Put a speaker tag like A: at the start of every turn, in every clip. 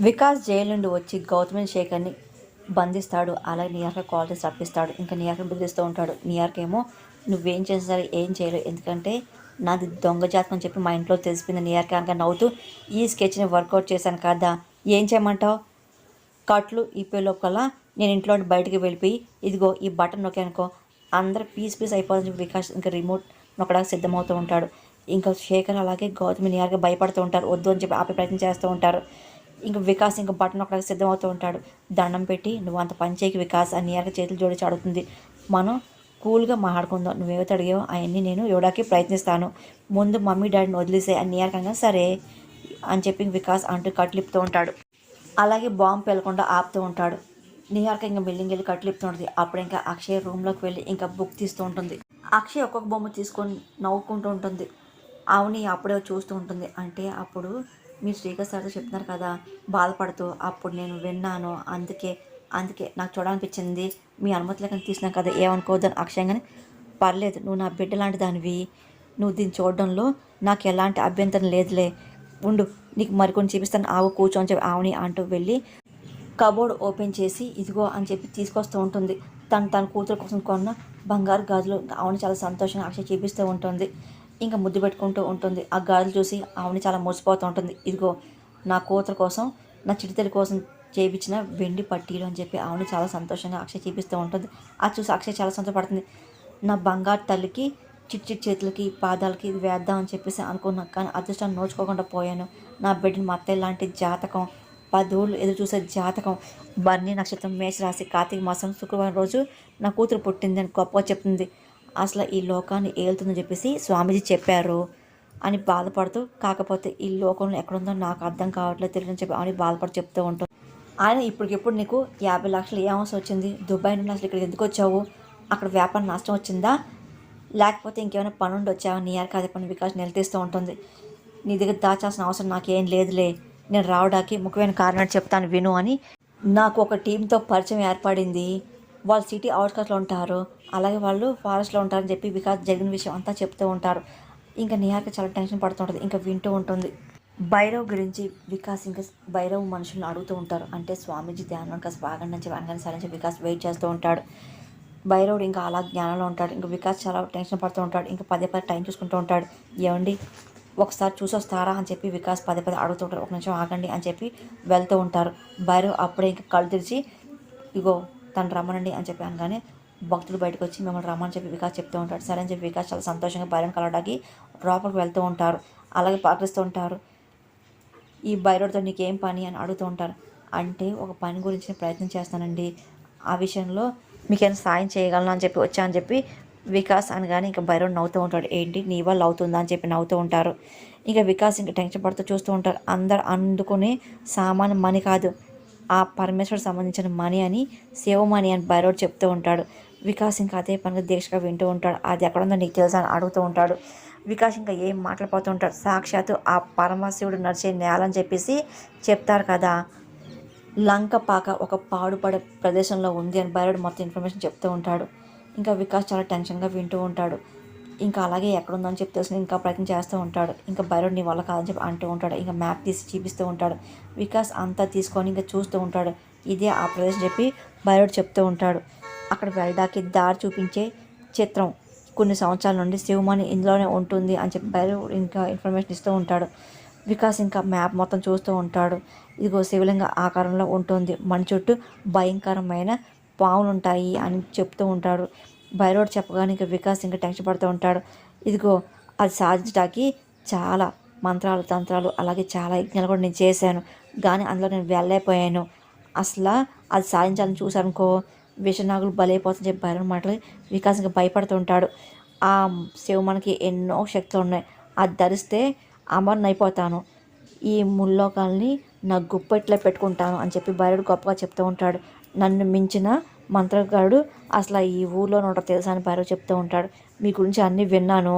A: Vikas jail నుండి వచ్చి గౌతమి శేఖర్ని బంధిస్తాడు. అలాగే నియార్క కాలేజ్ రప్పిస్తాడు ఇంకా నియార్కని బెదిరిస్తూ ఉంటాడు. నియార్క్ ఏమో నువ్వేం చేసినా ఏం చేయలేవు. ఎందుకంటే నాది దొంగ జాతకం అని చెప్పి మా ఇంట్లో తెలిసిపోయింది నియార్క. అనగా నవ్వుతూ ఈ స్కెచ్ని వర్కౌట్ చేశాను కదా? ఏం చేయమంటావు? కట్లు ఇప్పే లోపల నేను ఇంట్లో బయటికి వెళ్ళిపోయి ఇదిగో ఈ బటన్ నొక్కానుకో అందరు పీస్ పీస్ అయిపోతుంది వికాస్ ఇంకా రిమోట్ నొక్కడానికి సిద్ధమవుతూ ఉంటాడు. ఇంకా శేఖర్ అలాగే గౌతమి నియార్గా భయపడుతూ ఉంటారు. వద్దు అని చెప్పి ఆపే ప్రయత్నం చేస్తూ ఉంటారు. ఇంకా వికాస్ ఇంకా బటన్ ఒక సిద్ధమవుతూ ఉంటాడు. దండం పెట్టి నువ్వు అంత పనిచేయకి వికాస్ అని నియార్గా చేతులు జోడించి అడుగుతుంది మనం కూల్గా మాట్లాడుకుందాం. నువ్వేవైతే అడిగావో అవన్నీ నేను ఇవ్వడానికి ప్రయత్నిస్తాను. ముందు మమ్మీ డాడీని వదిలేసే అని నియార్కంగా సరే అని చెప్పి వికాస్ అంటూ కట్లిపుతూ ఉంటాడు. అలాగే బాంబు పేలకుండా ఆపుతూ ఉంటాడు. నిహార్క ఇంకా బిల్డింగ్ వెళ్ళి కట్లిపుతూ ఉంటుంది. అప్పుడు ఇంకా అక్షయ్ రూమ్లోకి వెళ్ళి ఇంకా బుక్ తీస్తూ ఉంటుంది. అక్షయ్ ఒక్కొక్క బొమ్మ తీసుకొని నవ్వుకుంటూ ఉంటుంది. అవుని అప్పుడే చూస్తూ ఉంటుంది. అంటే అప్పుడు మీరు శ్రీకర్ సార్తో చెప్తున్నారు కదా బాధపడుతూ అప్పుడు నేను విన్నాను. అందుకే అందుకే నాకు చూడాలనిపించింది. మీ అనుమతి లేకుండా తీసినా కదా ఏమనుకోవద్దని అక్షయంగానే కానీ పర్లేదు నువ్వు నా బిడ్డ లాంటి దానివి నువ్వు దీన్ని చూడడంలో నాకు ఎలాంటి అభ్యంతరం లేదులే. ఉండు నీకు మరికొన్ని చూపిస్తాను. ఆవు కూర్చో అని చెప్పి ఆవుని అంటూ వెళ్ళి కబోర్డ్ ఓపెన్ చేసి ఇదిగో అని చెప్పి తీసుకొస్తూ ఉంటుంది. తను తన కూతురు కోసం కొన్న బంగారు గాజులు. ఆవుని చాలా సంతోషంగా అక్షయ చూపిస్తూ ఉంటుంది. ఇంకా ముద్దు పెట్టుకుంటూ ఉంటుంది. ఆ గాజులు చూసి ఆవిని చాలా మురిసిపోతూ ఉంటుంది. ఇదిగో నా కూతురు కోసం నా చిటితల్లి కోసం చేయించిన వెండి పట్టీలు అని చెప్పి ఆవిని చాలా సంతోషంగా అక్షయ్ చూపిస్తూ ఉంటుంది. అది చూసి అక్షయ్ చాలా సంతోషపడుతుంది. నా బంగారు తల్లికి చిట్ చిట్ చేతులకి పాదాలకి ఇది వేద్దాం అని చెప్పేసి అనుకున్నా కానీ అదృష్టాన్ని నోచుకోకుండా పోయాను. నా బిడ్డని మా అత్తయ్య లాంటి జాతకం పదవులు ఎదురు చూసే జాతకం బర్ణి నక్షత్రం మేషరాశి కార్తీక మాసం శుక్రవారం రోజు నా కూతురు పుట్టిందని గొప్పగా చెప్తుంది. అసలు ఈ లోకాన్ని ఏలుతుందని చెప్పేసి స్వామీజీ చెప్పారు అని బాధపడుతూ కాకపోతే ఈ లోకంలో ఎక్కడుందో నాకు అర్థం కావట్లేదు తెలియని చెప్పి అని బాధపడి చెప్తూ ఉంటాం ఆయన ఇప్పటికిప్పుడు నీకు యాభై లక్షలు ఏ అవసరం వచ్చింది? దుబాయ్ నుండి అసలు ఇక్కడికి ఎందుకు వచ్చావు? అక్కడ వ్యాపారం నష్టం వచ్చిందా? లేకపోతే ఇంకేమైనా పని ఉండి వచ్చావా? నీ యార్ కాదే పని వికాస్ నిలదీస్తూ ఉంటుంది. నీ దగ్గర దాచాల్సిన అవసరం నాకేం లేదులే. నేను రావడానికి ముఖ్యమైన కారణం చెప్తాను విను అని నాకు ఒక టీంతో పరిచయం ఏర్పడింది. వాళ్ళు సిటీ అవుట్స్కట్స్లో ఉంటారు. అలాగే వాళ్ళు ఫారెస్ట్లో ఉంటారని చెప్పి వికాస్ జరిగిన విషయం అంతా చెప్తూ ఉంటారు. ఇంకా నిహార్కి చాలా టెన్షన్ పడుతుంటుంది ఇంకా వింటూ ఉంటుంది. భైరవ్ గురించి వికాస్ ఇంకా భైరవ్ మనుషులను అడుగుతూ ఉంటారు. అంటే స్వామీజీ ధ్యానం కాస్త బాగా నుంచి అనగానే సరే చెప్పి వికాస్ వెయిట్ చేస్తూ ఉంటాడు. భైరవుడు ఇంకా అలా జ్ఞానంలో ఉంటాడు. ఇంకా వికాస్ చాలా టెన్షన్ పడుతూ ఉంటాడు. ఇంకా పదే పదే టైం చూసుకుంటూ ఉంటాడు. ఏమండి ఒకసారి చూసి వస్తారా అని చెప్పి వికాస్ పదే పదే అడుగుతూ ఉంటారు ఒక నిమిషం ఆగండి అని చెప్పి వెళ్తూ ఉంటారు. భైరవ్ అప్పుడే ఇంకా కళ్ళు తెరిచి ఇగో తను రమ్మనండి అని చెప్పి అనగానే భక్తులు బయటకు వచ్చి మిమ్మల్ని రమ్మని చెప్పి వికాస్ చెప్తూ ఉంటాడు. సరే అని చెప్పి వికాస్ చాలా సంతోషంగా భైరవని కలవడానికి లోపలికి వెళ్తూ ఉంటారు. అలాగే పాటిస్తూ ఉంటారు. ఈ భైరవుడితో నీకేం పని అని అడుగుతూ ఉంటారు. అంటే ఒక పని గురించి ప్రయత్నం చేస్తానండి. ఆ విషయంలో మీకేమైనా సాయం చేయగలను అని చెప్పి వచ్చా అని చెప్పి వికాస్ అనగానే ఇంకా బైరోడ్ నవ్వుతూ ఉంటాడు. ఏంటి? నీ వల్ల అవుతుందా అని చెప్పి నవ్వుతూ ఉంటారు. ఇంకా వికాస్ ఇంకా టెన్షన్ పడుతూ చూస్తూ ఉంటారు. అందరు అందుకునే సామాన్ మనీ కాదు. ఆ పరమేశ్వర్ సంబంధించిన మనీ అని సేవ మనీ అని బైరోడ్ చెప్తూ ఉంటాడు. వికాస్ ఇంకా అదే పనిగా దీక్షగా వింటూ ఉంటాడు. అది ఎక్కడుందో నీకు తెలుసా అని అడుగుతూ ఉంటాడు. వికాస్ ఇంకా ఏం మాట్లాడిపోతూ ఉంటాడు? సాక్షాత్తు ఆ పరమశివుడు నడిచే నేల అని చెప్పేసి చెప్తారు కదా. లంక పాక ఒక పాడుపడే ప్రదేశంలో ఉంది అని బైరోడ్ మొత్తం ఇన్ఫర్మేషన్ చెప్తూ ఉంటాడు. ఇంకా వికాస్ చాలా టెన్షన్గా వింటూ ఉంటాడు. ఇంకా అలాగే ఎక్కడుందని చెప్పి తెలుసుకుని ఇంకా ప్రయత్నం చేస్తూ ఉంటాడు. ఇంకా బైరోడ్ నీ వల్ల కాదని చెప్పి అంటూ ఉంటాడు. ఇంకా మ్యాప్ తీసి చూపిస్తూ ఉంటాడు. వికాస్ అంతా తీసుకొని ఇంకా చూస్తూ ఉంటాడు. ఇదే ఆ ప్రదేశం చెప్పి బైరోడ్ చెప్తూ ఉంటాడు. అక్కడ వెళ్ళడానికి దారి చూపించే చిత్రం కొన్ని సంవత్సరాల నుండి శివమణి ఇందులోనే ఉంటుంది అని చెప్పి బైరోడ్ ఇంకా ఇన్ఫర్మేషన్ ఇస్తూ ఉంటాడు. వికాస్ ఇంకా మ్యాప్ మొత్తం చూస్తూ ఉంటాడు. ఇదిగో శివలింగ ఆకారంలో ఉంటుంది. మన చుట్టూ భయంకరమైన పావులు ఉంటాయి అని చెప్తూ ఉంటాడు. భైరవుడు చెప్పగానే ఇంకా వికాస్ ఇంకా టెన్షన్ పడుతూ ఉంటాడు. ఇదిగో అది సాధించడానికి చాలా మంత్రాలు తంత్రాలు అలాగే చాలా యజ్ఞాలు కూడా నేను చేశాను. కానీ అందులో నేను వెళ్ళలేకపోయాను. అసలు అది సాధించాలని చూసానుకో విషనాగులు బలైపోతుందని చెప్పి అనమాట మాటలు వికాస్ ఇంకా భయపడుతూ ఉంటాడు ఆ శివ మనకి ఎన్నో శక్తులు ఉన్నాయి అది ధరిస్తే అమరణ అయిపోతాను. ఈ ముల్లోకాల్ని నా గుప్పెట్లో పెట్టుకుంటాను అని చెప్పి భైరవుడు గొప్పగా చెప్తూ ఉంటాడు. నన్ను మించిన మంత్రగాడు అసలు ఈ ఊర్లో నోట తెలుసా అని భైరవ్ చెప్తూ ఉంటాడు. మీ గురించి అన్నీ విన్నాను.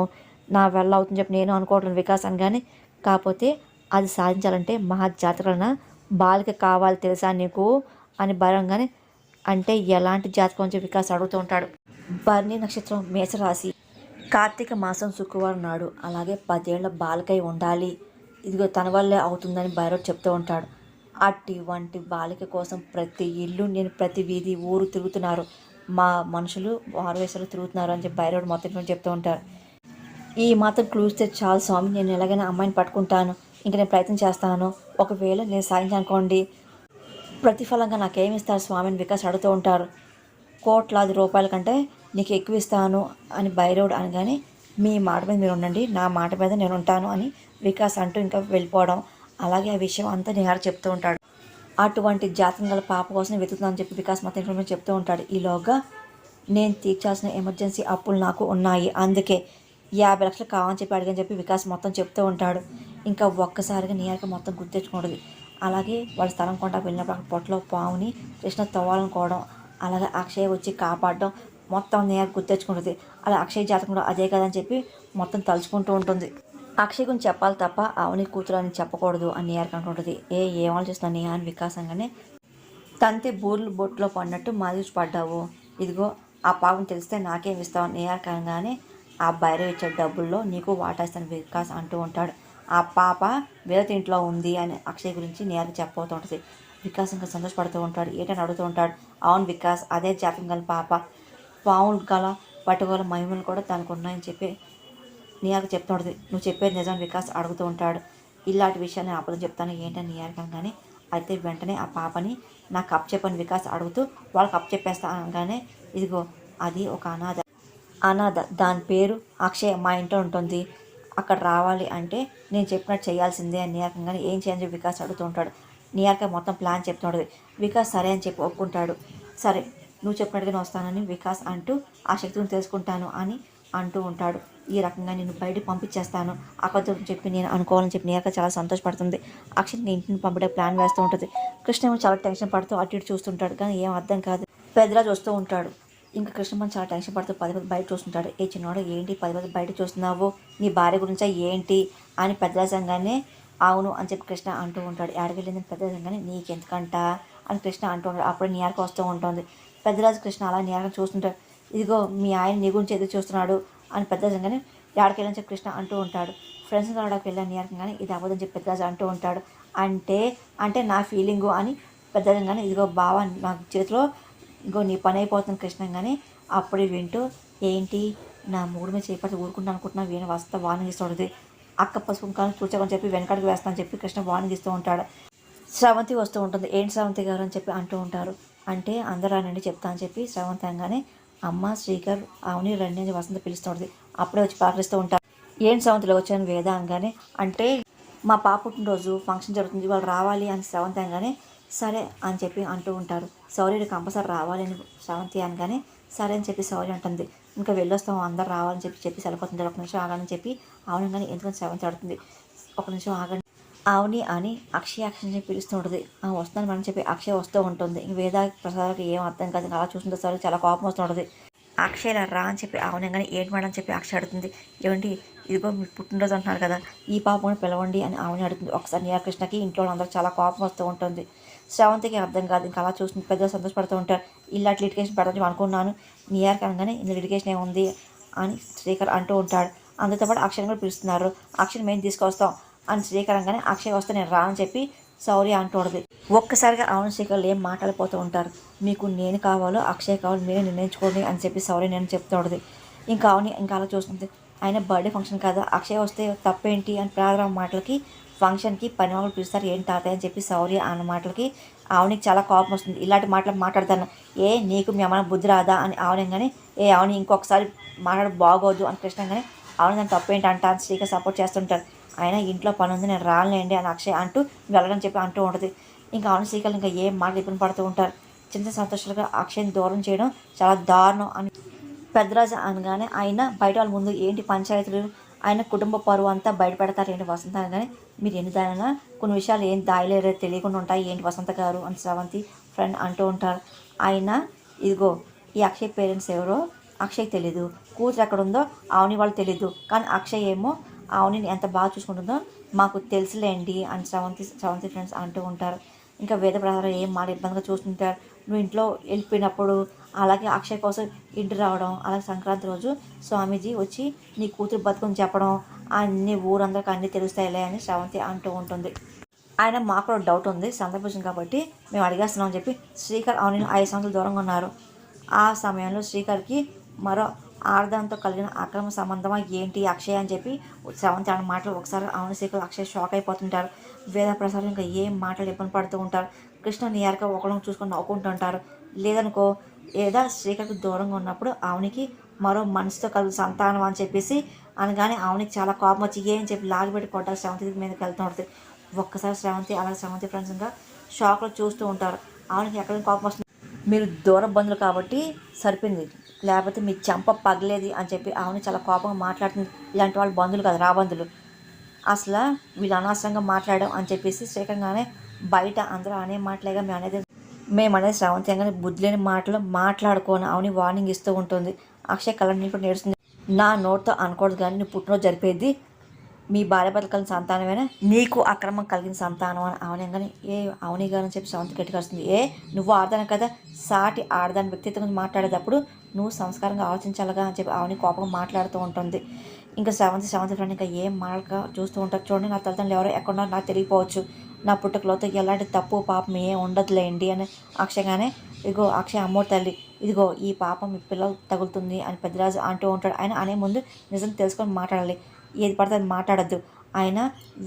A: నా వల్ల అవుతుంది చెప్పి నేను అనుకోవట్లేదు వికాసం కానీ కాకపోతే అది సాధించాలంటే మహా జాతకలన బాలిక కావాలి తెలుసా నీకు? అని బలంగానే అంటే ఎలాంటి జాతకం అని చెప్పి వికాస్ అడుగుతూ ఉంటాడు. భరణి నక్షత్రం మేషరాశి. కార్తీక మాసం శుక్రవారం నాడు అలాగే పదేళ్ళ బాలికై ఉండాలి. ఇదిగో తన వల్లే అవుతుందని భైరవ్ చెప్తూ ఉంటాడు. అటువంటి బాలిక కోసం ప్రతి ఇల్లు నేను ప్రతి వీధి ఊరు తిరుగుతున్నారు. మా మనుషులు వారవేశాలు తిరుగుతున్నారు అని చెప్పి భైరవుడు మొత్తం చెప్తూ ఉంటారు ఈ మాత్రం క్లూస్తే చాలు స్వామి నేను ఎలాగైనా అమ్మాయిని పట్టుకుంటాను. ఇంకా నేను ప్రయత్నం చేస్తాను. ఒకవేళ నేను సాధించనుకోండి. ప్రతిఫలంగా నాకేమిస్తారు స్వామిని వికాస్ అడుగుతూ ఉంటారు. కోట్లాది రూపాయల కంటే నీకు ఎక్కువ ఇస్తాను అని బైరోడ్ అనగానే మీ మాట మీద మీరు ఉండండి నా మాట మీద నేను ఉంటాను అని వికాస్ అంటూ ఇంకా వెళ్ళిపోవడం. అలాగే ఆ విషయం అంతా నిహార చెప్తూ ఉంటాడు. అటువంటి జాతకం గల పాప కోసం వెతుకుతుందని చెప్పి వికాస్ మొత్తం ఇన్ఫర్మేషన్ చెప్తూ ఉంటాడు. ఈలోగా నేను తీర్చాల్సిన ఎమర్జెన్సీ అప్పులు నాకు ఉన్నాయి. అందుకే యాభై లక్షలు కావాలని చెప్పి అడిగని చెప్పి వికాస్ మొత్తం చెప్తూ ఉంటాడు. ఇంకా ఒక్కసారిగా నిహారిక మొత్తం గుర్తెచ్చుకుంటుంది అలాగే వాళ్ళ స్థలం కొండ వెళ్ళినప్పుడు అక్కడ పొట్టలో పావుని కృష్ణ తవ్వాలనుకోవడం అలాగే అక్షయ్ వచ్చి కాపాడడం మొత్తం నిహార్ గుర్తెచ్చుకుంటుంది అలా అక్షయ్ జాతకం అదే అదే కదని చెప్పి మొత్తం తలుచుకుంటూ ఉంటుంది. అక్షయ్ గురించి చెప్పాలి తప్ప అవని కూతురు అని చెప్పకూడదు అని నిహార్కి అంటుంటుంది. ఏ ఏం ఆలోచిస్తున్నా నిహా అని వికాసంగానే తంతి బూర్లు బొట్టులో పడినట్టు మాదిరి పడ్డావు ఇదిగో ఆ పాపం తెలిస్తే నాకేం ఇస్తావు నిహార్ అనగానే ఆ బైరవ్ ఇచ్చే డబ్బుల్లో నీకు వాటేస్తాను వికాస్ అంటూ ఉంటాడు. ఆ పాప వేరే ఇంట్లో ఉంది అని అక్షయ్ గురించి నిహార్కి చెప్పబోతూ ఉంటుంది. వికాస్ ఇంకా సంతోషపడుతూ ఉంటాడు. ఏంటని అడుగుతూ ఉంటాడు. అవును వికాస్ అదే జాతకం గల పాప. పావులు గల పట్టుగల మహిమలు కూడా తనకు ఉన్నాయని చెప్పి నియాకు చెప్తుంటుంది నువ్వు చెప్పేది నిజం వికాస్ అడుగుతూ ఉంటాడు. ఇలాంటి విషయాన్ని అప్పుడు చెప్తాను. ఏంటని నియాకు అనగానే అయితే వెంటనే ఆ పాపని నాకు కప్ చెప్పని వికాస్ అడుగుతూ వాళ్ళకి కప్ చెప్పేస్తా అనగానే ఇదిగో అది ఒక అనాథ అనాథ. దాని పేరు అక్షయ్ మా ఇంట్లో ఉంటుంది. అక్కడ రావాలి అంటే నేను చెప్పినట్టు చేయాల్సిందే అని నియాకంగానే ఏం చేయాలని వికాస్ అడుగుతూ ఉంటాడు. నియాక మొత్తం ప్లాన్ చెప్తుంటుంది వికాస్ సరే అని చెప్పి ఒప్పుకుంటాడు. సరే నువ్వు చెప్పినట్టుగానే వస్తానని వికాస్ అంటూ ఆ శక్తిని తెలుసుకుంటాను అని అంటూ ఉంటాడు. ఈ రకంగా నేను బయట పంపించేస్తాను. అక్కడితో చెప్పి నేను అనుకోవాలని చెప్పి నియాక చాలా సంతోషపడుతుంది. అక్షయ్ని ఇంటిని పంపడే ప్లాన్ వేస్తూ ఉంటుంది. కృష్ణ చాలా టెన్షన్ పడుతూ అటు ఇటు చూస్తుంటాడు. కానీ ఏం అర్థం కాదు. పెద్దరాజు వస్తూ ఉంటాడు. ఇంకా కృష్ణమని చాలా టెన్షన్ పడుతూ పది పది బయట చూస్తుంటాడు. ఏ చిన్నవాడు ఏంటి పది పది బయట చూస్తున్నావు? నీ భార్య గురించా ఏంటి? అని పెద్దరాజంగానే అవును అని చెప్పి కృష్ణ అంటూ ఉంటాడు. ఏడకెళ్ళింది పెద్దరాజంగానే నీకెందుకంట? అని కృష్ణ అంటూ ఉంటాడు. అప్పుడు నియార్కి వస్తూ ఉంటుంది. పెద్దరాజు కృష్ణ అలా నియార్కి చూస్తుంటాడు. ఇదిగో మీ ఆయన నీ గురించి ఎదురు చూస్తున్నాడు అని పెద్దరాజంగానే ఏడకెళ్ళని చెప్పి కృష్ణ అంటూ ఉంటాడు. ఫ్రెండ్స్ కలవడానికి వెళ్ళాను కానీ ఇది అవ్వదని చెప్పి పెద్దరాజు అంటూ ఉంటాడు. అంటే అంటే నా ఫీలింగు అని పెద్దరాజంగానే ఇదిగో బావ నా చేతిలో ఇంకో నీ పని అయిపోతుంది కృష్ణంగానే అప్పుడే వింటూ ఏంటి? నా మూడు మీద చేపట్టి ఊరుకుంటా అనుకుంటున్నా వీణ వస్తా వార్నింగ్ ఇస్తుంది అక్క పసుపు కాలం కూర్చోమని చెప్పి వెనకడికి వేస్తానని చెప్పి కృష్ణ వార్నింగ్ ఇస్తూ ఉంటాడు. శ్రవంతి వస్తూ ఉంటుంది. ఏంటి శ్రవంతి గారు? అని చెప్పి అంటూ ఉంటారు. అంటే అందరూ రానండి చెప్తా అని చెప్పి శ్రవంతి అనగానే అమ్మ శ్రీకర్ అవని రండి అని వసంత పిలుస్తుంది అప్పుడే వచ్చి పాకరిస్తూ ఉంటారు. ఏంటి శ్రవంతిలో వచ్చాను వేద? అనగానే అంటే మా పాప పుట్టినరోజు ఫంక్షన్ జరుగుతుంది వాళ్ళు రావాలి అని శ్రవంతి అనగానే సరే అని చెప్పి అంటూ ఉంటారు సౌర్యుడు కంపల్సరీ రావాలని అని శ్రవంతి అనగానే సరే అని చెప్పి సౌర్య అంటుంది. ఇంకా వెళ్ళొస్తాం అందరు రావాలని చెప్పి చెప్పి సరిపోతుంది. ఒక నిమిషం ఆగాలని చెప్పి అవునగానే కానీ ఎందుకని శ్రవంతి అడుగుతుంది. ఒక నిమిషం ఆగండి. అవుని అని అక్షయ అక్షయని చెప్పి పిలుస్తూ ఉంటుంది ఆ వస్తాను మనం చెప్పి అక్షయ వస్తూ ఉంటుంది. ఇంక వేద ప్రసాదానికి ఏం అర్థం కాదు. అలా చూస్తుంటే సరే చాలా కోపం వస్తుంటుంది. అక్షయ్ రా అని చెప్పి అవునే కానీ ఏంటి మేడం అని చెప్పి అక్షయ్ అడుగుతుంది. ఏమండి ఇదిగో మీరు పుట్టినరోజు అంటున్నారు కదా ఈ పాపను పిలవండి అని ఆవుని అడుగుతుంది. ఒకసారి నీలకృష్ణకి ఇంట్లో అందరూ చాలా కోపం వస్తూ ఉంటుంది. శ్రవంతికి అర్థం కాదు ఇంకా అలా చూసి పెద్దగా సంతోషపడుతూ ఉంటారు. ఇలాంటి లిటికేషన్ పెడతాను అనుకున్నాను. నియర్ అనగానే ఇందులో లిటికేషన్ ఏముంది అని శ్రీకర్ అంటూ ఉంటాడు. అందుతో పాటు అక్షయం కూడా పిలుస్తున్నారు. అక్షయం మేము తీసుకొస్తాం. అని శ్రీకర్ కానీ అక్షయ్ వస్తే నేను రానని చెప్పి సౌర్య అంటూ ఒక్కసారిగా అవును శ్రీకర్లు ఏం మాట్లాడిపోతూ ఉంటారు? మీకు నేను కావాలో అక్షయ్ కావాలో మీరే నిర్ణయించుకోండి అని చెప్పి సౌర్య నేను చెప్తూ ఇంకా అవును ఇంకా అలా చూస్తుంది ఆయన బర్త్డే ఫంక్షన్ కదా అక్షయ్ వస్తే తప్పేంటి అని ప్రారంభ మాటలకి ఫంక్షన్కి పని వాళ్ళు పిలుస్తారు ఏంటి తాతయ్య? అని చెప్పి సౌర్య అన్న మాటలకి ఆవునికి చాలా కోపం వస్తుంది. ఇలాంటి మాటలు మాట్లాడతాను. ఏ నీకు మీ అమ్మ బుద్ధి రాదా? అని ఆవనంగానే ఏ ఆవుని ఇంకొకసారి మాట్లాడ బాగోదు అని కృష్ణంగానే ఆవుని దాని తప్పేంటి అంట అని శ్రీకర్ సపోర్ట్ చేస్తుంటారు. ఆయన ఇంట్లో పని ఉంది నేను రాలేండి అని అక్షయ్ అంటూ వెళ్ళడం చెప్పి అంటూ ఉంటుంది. ఇంకా అవును శ్రీకర్ ఇంకా ఏం మాట ఇబ్బంది పడుతూ ఉంటారు. చిన్న సంతోషాలుగా అక్షయ్ని దూరం చేయడం చాలా దారుణం అని పెద్దరాజు అనగానే ఆయన బయట వాళ్ళ ముందు ఏంటి పంచాయతీలు? ఆయన కుటుంబ పరువు అంతా బయటపెడతారు ఏంటి వసంత అనగానే మీరు ఎన్ని దానినా కొన్ని విషయాలు ఏం దాయలేరో తెలియకుండా ఉంటాయి ఏంటి వసంత గారు అని శ్రవంతి ఫ్రెండ్ అంటూ ఉంటారు. ఆయన ఇదిగో ఈ అక్షయ్ పేరెంట్స్ ఎవరో అక్షయ్ తెలీదు. కూతురు ఎక్కడ ఉందో ఆవుని వాళ్ళు తెలీదు. కానీ అక్షయ్ ఏమో ఆవుని ఎంత బాగా చూసుకుంటుందో మాకు తెలుసులేండి అని శ్రవంతి శ్రవంతి ఫ్రెండ్స్ అంటూ ఉంటారు. ఇంకా వేద ప్రసారం ఏం మాట ఇబ్బందిగా చూస్తుంటారు? నువ్వు ఇంట్లో వెళ్ళిపోయినప్పుడు అలాగే అక్షయ్ కోసం ఇంటి రావడం అలాగే సంక్రాంతి రోజు స్వామీజీ వచ్చి నీ కూతురు బతుకుని చెప్పడం అన్ని ఊరందరికి అన్నీ తెలుస్తాయిలే అని శ్రవంతి అంటూ ఉంటుంది. ఆయన మాకు కూడా డౌట్ ఉంది సందర్భించింది కాబట్టి మేము అడిగేస్తున్నాం అని చెప్పి శ్రీకర్ అవును ఐదు సంవత్సరాలు దూరంగా ఉన్నారు. ఆ సమయంలో శ్రీకర్కి మరో ఆర్దంతో కలిగిన అక్రమ సంబంధమా ఏంటి అక్షయ్ అని చెప్పి శ్రవంతి అన్న మాటలు ఒకసారి అవును శేఖర్ అక్షయ్ షాక్ అయిపోతుంటారు. వేద ప్రసాద్ ఇంకా ఏం మాటలు ఇబ్బంది పడుతూ ఉంటారు. కృష్ణ నియర్గా ఒకళ్ళని చూసుకొని నవ్వుకుంటుంటారు లేదనుకో లేదా శ్రీకర్కి దూరంగా ఉన్నప్పుడు ఆవునికి మరో మనసుతో కలిసి సంతానం అని చెప్పేసి అనగానే ఆవునికి చాలా కోపం వచ్చి ఏం చెప్పి లాగిపెట్టి కొట్టాలి శ్రవంతి మీదకి వెళ్తూ ఉంటుంది ఒక్కసారి శ్రవంతి అలాగే శ్రవంతి ఫ్రెండ్స్ ఇంకా షాక్లో చూస్తూ ఉంటారు. ఆవునికి ఎక్కడ కోపం వస్తుంది. మీరు దూర బంధువులు కాబట్టి సరిపోయింది. లేకపోతే మీ చెంప పగలేది అని చెప్పి ఆమెను చాలా కోపంగా మాట్లాడుతుంది. ఇలాంటి వాళ్ళు బంధువులు కాదు రాబంధులు అసలు వీళ్ళు అనవసరంగా మాట్లాడడం అని చెప్పేసి శ్రీకంగానే బయట అందరూ అనే మాటలేగా మేము అనేది మేము అనేది శ్రవంతి కానీ బుద్ధి లేని మాటలు మాట్లాడుకోను అవని వార్నింగ్ ఇస్తూ ఉంటుంది. అక్షయ్ కళ్ళ నీళ్ళు నేడుస్తుంది. నా నోట్తో అనకూడదు కానీ నీ పుట్టినరోజు జరిపేది మీ భార్య భర్తలు కలిగిన సంతానమేనా? నీకు అక్రమం కలిగిన సంతానం అని అవనంగానే ఏ అవని గారు అని చెప్పి శ్రవంతి గట్టిగా వస్తుంది ఏ నువ్వు ఆడదాను కదా. సాటి ఆడదాని వ్యక్తిత్వం గురించి మాట్లాడేటప్పుడు నువ్వు సంస్కారంగా ఆలోచించాలిగా అని చెప్పి ఆవిని కోపంగా మాట్లాడుతూ ఉంటుంది. ఇంకా సెవెంత్ సెవెంత్ ఫ్రెండ్ ఇంకా ఏం మాడక చూస్తూ ఉంటారు చూడండి నా తల్లిదండ్రులు ఎవరో ఎక్కడున్నారో నాకు తెలియకపోవచ్చు. నా పుట్టుకలోతో ఎలాంటి తప్పు పాపం ఏం ఉండదులేండి అని అక్షయగానే ఇగో అక్షయ్ అమ్మో తల్లి ఇదిగో ఈ పాపం మీ పిల్లలు తగులుతుంది అని పెద్దరాజు అంటూ ఉంటాడు. ఆయన అనే ముందు నిజం తెలుసుకొని మాట్లాడాలి. ఏది పడితే అది మాట్లాడద్దు. ఆయన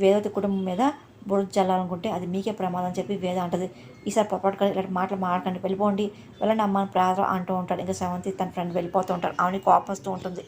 A: వేదవతి కుటుంబం మీద బురద చల్లాలనుకుంటే అది మీకే ప్రమాదం అని చెప్పి వేద అంటది. ఈసారి పొరపాటు ఇలాంటి మాటలు మాడకండి వెళ్ళిపోండి. వెళ్ళండి అమ్మ ప్రాధ అంటూ ఉంటాడు. ఇంకా సెవెంత్ తన ఫ్రెండ్ వెళ్ళిపోతూ ఉంటాడు. ఆమెకి కోపం వస్తూ ఉంటుంది.